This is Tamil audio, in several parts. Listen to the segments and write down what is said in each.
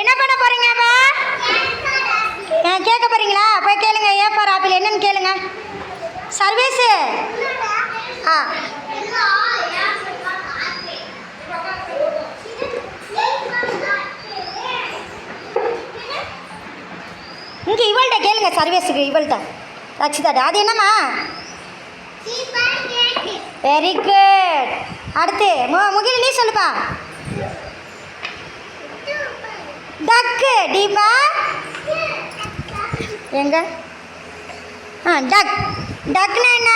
என்ன பண்ண போறீங்கப்பா கேட்க போறீங்களா? போய் கேளுங்க ஏப்பார் ஆப்பிள் என்னன்னு கேளுங்க. சர்வீஸு? ஆ. இங்கே இவள்கிட்ட கேளுங்க சர்வீஸுக்கு இவள்கிட்ட. ரச்சிதாட்ட. அது என்னம்மா? வெரி குட் அடுத்து மு முகில் நீ சொல்லுப்பா. டக்கு டீபா எங்க? ஆ டக். டக்னா என்ன?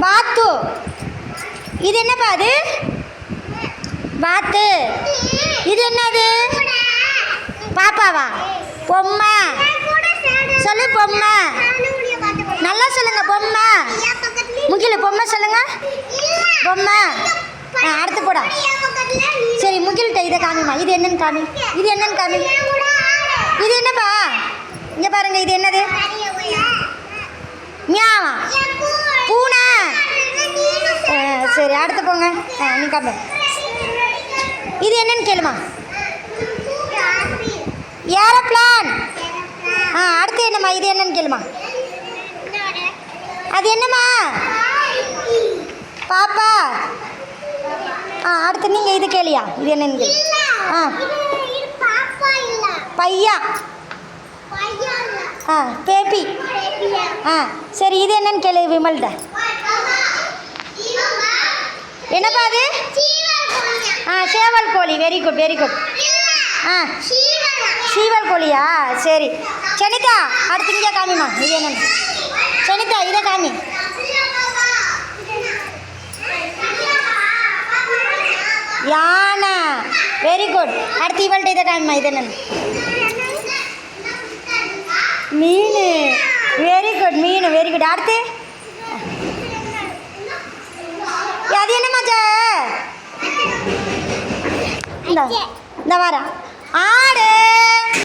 பாத்து. இது என்னப்பா அது? பாத்து. இது என்னது? பாப்பாவா? பொம்மை. சொல்லு பொம்மை. நல்லா சொல்லுங்க பொம்மை. முகில் பொம்மை சொல்லுங்க. பொம்மை. ஆ அடுத்து போடா. சரி முகில்கிட்ட இதை காமிமா. இது என்னன்னு காமி. இது என்னன்னு காமி. இது என்னப்பா? இங்கே பாருங்க இது என்னது? மியாவா? பூனை. ஆ, சரி அடுத்து போங்க. ஆ நீ காமி. இது என்னன்னு கேளுமா? ஏரோப்ளான். ஆ அடுத்து என்னம்மா? இது என்னன்னு கேளுமா? அது என்னம்மா? பாப்பா. அடுத்து நீங்கள் இது கேளியா? இது என்னன்னு கேளு ஆ. பையா. ஆ பேபி. ஆ சரி இது என்னன்னு கேளு விமல்கிட்ட. என்னப்பா அது? ஆ சேவல் கோழி. வெரி குட் வெரி குட் ஆ. சீவல் கோழியா? சரி. செனிதா அடுத்து இங்கே காமிமா இது என்னன்னு செனிதா இதை காமி யானை. வெரி குட் அடுத்து இவள்கிட்ட இதை காண்மா இது என்னன்னு மீன். வெரி குட் மீன். வெரி குட் அடுத்து? அது என்ன மச்சா? இந்த இந்த வாரம் ஆடு.